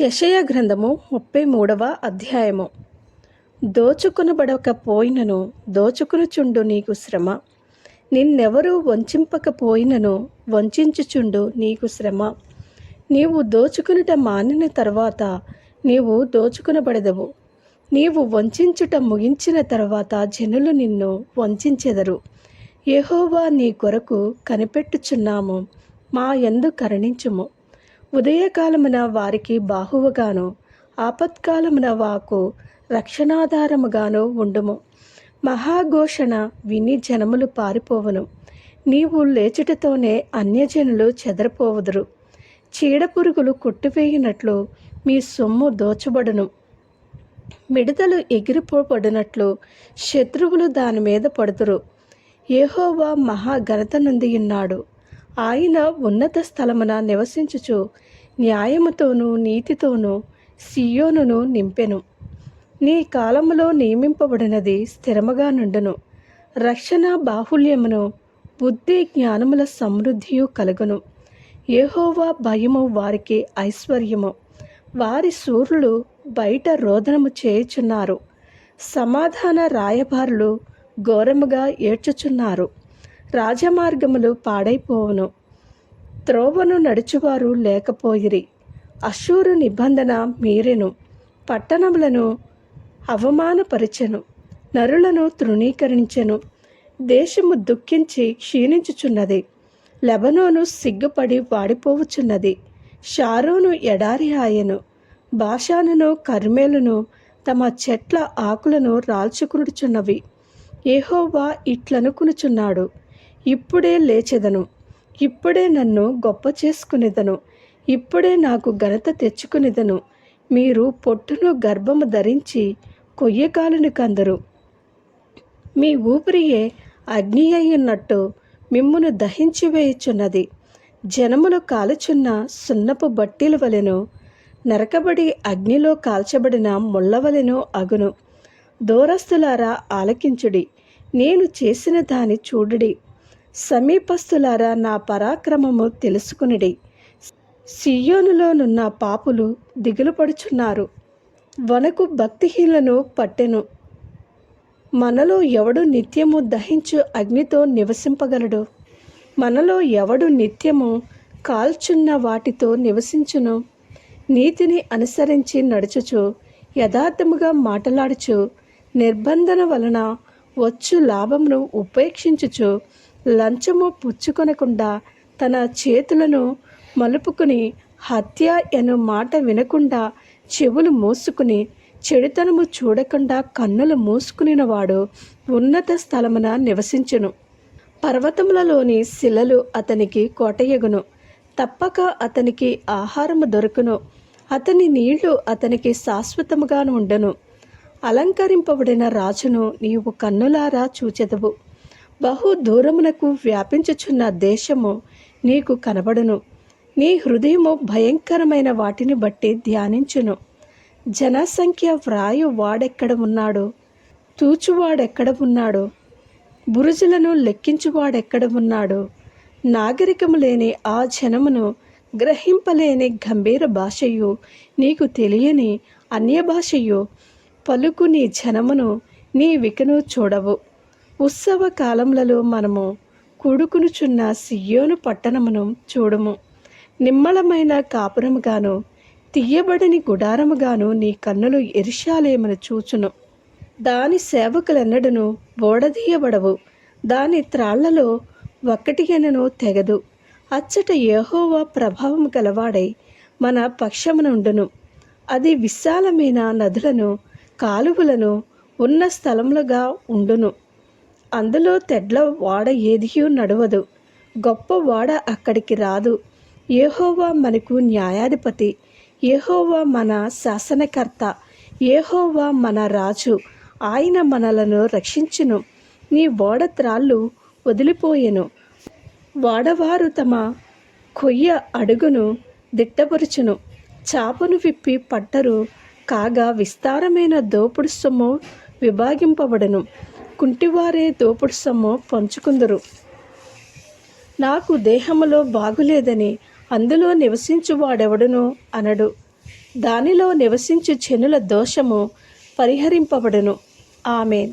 యశయ గ్రంథము ముప్పై మూడవ అధ్యాయము. దోచుకొనబడకపోయినను దోచుకునుచుండు నీకు శ్రమ. నిన్నెవరూ వంచింపకపోయినను వంచించుచుండు నీకు శ్రమ. నీవు దోచుకునుట మానిన తర్వాత నీవు దోచుకునబడదవు. నీవు వంచించుట ముగించిన తర్వాత జనులు నిన్ను వంచెదరు యెహోవా నీ కొరకు కనిపెట్టుచున్నాము మా ఎందు కరుణించుము. ఉదయకాలమున వారికి బాహువుగాను ఆపత్కాలమున వాకు రక్షణాధారముగాను ఉండుము. మహాఘోషణ విని జనములు పారిపోవును. నీవు లేచుటతోనే అన్యజనులు చెదరిపోవుదురు. చీడపురుగులు కొట్టువేయినట్లు మీ సొమ్ము దోచబడును. మిడతలు ఎగిరిపోబడినట్లు శత్రువులు దాని మీద పడుదురు. ఏహోవా మహాఘనత నుండి ఉన్నాడు ఆయన ఉన్నత స్థలమున నివసించుచు న్యాయముతోనూ నీతితోనూ సియోనును నింపెను. నీ కాలములో నియమింపబడినది స్థిరముగా నుండును. రక్షణ బాహుల్యమును బుద్ధి జ్ఞానముల సమృద్ధియు కలుగును. ఏహోవా భయము వారికి ఐశ్వర్యము. వారి సూర్యులు బయట రోదనము చేయుచున్నారు. సమాధాన రాయబారులు ఘోరముగా ఏడ్చుచున్నారు. రాజమార్గములు పాడైపోవును. త్రోవను నడుచువారు లేకపోయిరి. అశూరు నిబంధన మీరెను. పట్టణములను అవమానపరిచెను. నరులను తృణీకరించెను. దేశము దుఃఖించి క్షీణించుచున్నది. లెబనోను సిగ్గుపడి వాడిపోవుచున్నది. షారోను ఎడారి ఆయను. భాషానును కర్మేలును తమ చెట్ల ఆకులను రాల్చుకునుచున్నవి ఏహోవా ఇట్లనుకునుచున్నాడు. ఇప్పుడే లేచెదను. ఇప్పుడే నన్ను గొప్ప చేసుకునేదను ఇప్పుడే నాకు ఘనత తెచ్చుకునేదను. మీరు పొట్టును గర్భము ధరించి కొయ్యకాలను కందరు. మీ ఊపిరియే అగ్ని అయ్యున్నట్టు మిమ్మును దహించి వేయుచున్నది. జనములు కాలుచున్న సున్నపు బట్టీల వలెను నరకబడి అగ్నిలో కాల్చబడిన ముళ్ళవలెను అగును. దూరస్తులారా ఆలకించుడి. నేను చేసిన దాని చూడుడి. సమీపస్థులారా నా పరాక్రమము తెలుసుకునిడి. సియోనులోనున్న పాపులు దిగులుపడుచున్నారు వనకు భక్తిహీనులను పట్టెను. మనలో ఎవడు నిత్యము దహించు అగ్నితో నివసింపగలడు? మనలో ఎవడు నిత్యము కాల్చున్న వాటితో నివసించును? నీతిని అనుసరించి నడుచుచు యథార్థముగా మాటలాడుచు నిర్బంధన వలన వచ్చు లాభమును ఉపేక్షించుచు లంచము పుచ్చుకొనకుండా తన చేతులను మలుపుకుని హత్య అను మాట వినకుండా చెవులు మూసుకుని చెడుతనము చూడకుండా కన్నులు మూసుకునినవాడు ఉన్నత స్థలమున నివసించును. పర్వతములలోని శిలలు అతనికి కోటయగును. తప్పక అతనికి ఆహారము దొరుకును. అతని నీళ్ళు అతనికి శాశ్వతముగాను ఉండను. అలంకరింపబడిన రాజును నీవు కన్నులారా చూచెదవు. బహు దూరమునకు వ్యాపించుచున్న దేశము నీకు కనబడును. నీ హృదయము భయంకరమైన వాటిని బట్టి ధ్యానించును. జనసంఖ్య వ్రాయు వాడెక్కడ ఉన్నాడు? తూచువాడెక్కడ ఉన్నాడు? బురుజులను లెక్కించువాడెక్కడ ఉన్నాడు? నాగరికము లేని ఆ జనమును గ్రహింపలేని గంభీర భాషయు నీకు తెలియని అన్య భాషయు పలుకు నీ జనమును నీ వికను చూడవు. ఉత్సవ కాలములలో మనము కూడుకునుచున్న సియోను పట్టణమును చూడము. నిమ్మలమైన కాపురముగాను తీయబడని గుడారముగాను నీ కన్నులు ఎరిశాలేమని చూచును. దాని సేవకులెన్నడను ఓడదీయబడవు దాని త్రాళ్ళలో ఒక్కటిగనను తెగదు. అచ్చట యెహోవా ప్రభావం గలవాడై మన పక్షమునుండును. అది విశాలమైన నదులను కాలువలను ఉన్న స్థలములుగా ఉండును. అందులో తెడ్ల వాడ ఏదియూ నడవదు. గొప్ప వాడ అక్కడికి రాదు. ఏహోవా మనకు న్యాయాధిపతి. ఏహోవా మన శాసనకర్త. ఏహోవా మన రాజు. ఆయన మనలను రక్షించును. నీ ఓడ త్రాళ్ళు వదిలిపోయెను. వాడవారు తమ కొయ్య అడుగును దిట్టపరుచును. చాపను విప్పి పట్టరు. కాగా విస్తారమైన దోపుడు సొమ్ము విభాగింపబడను. కుంటివారే దోపుడు సొమ్ము పంచుకుందరు. నాకు దేహములో బాగులేదని అందులో నివసించువాడెవడును? అనడు. దానిలో నివసించు చెనుల దోషము పరిహరింపబడును. ఆమె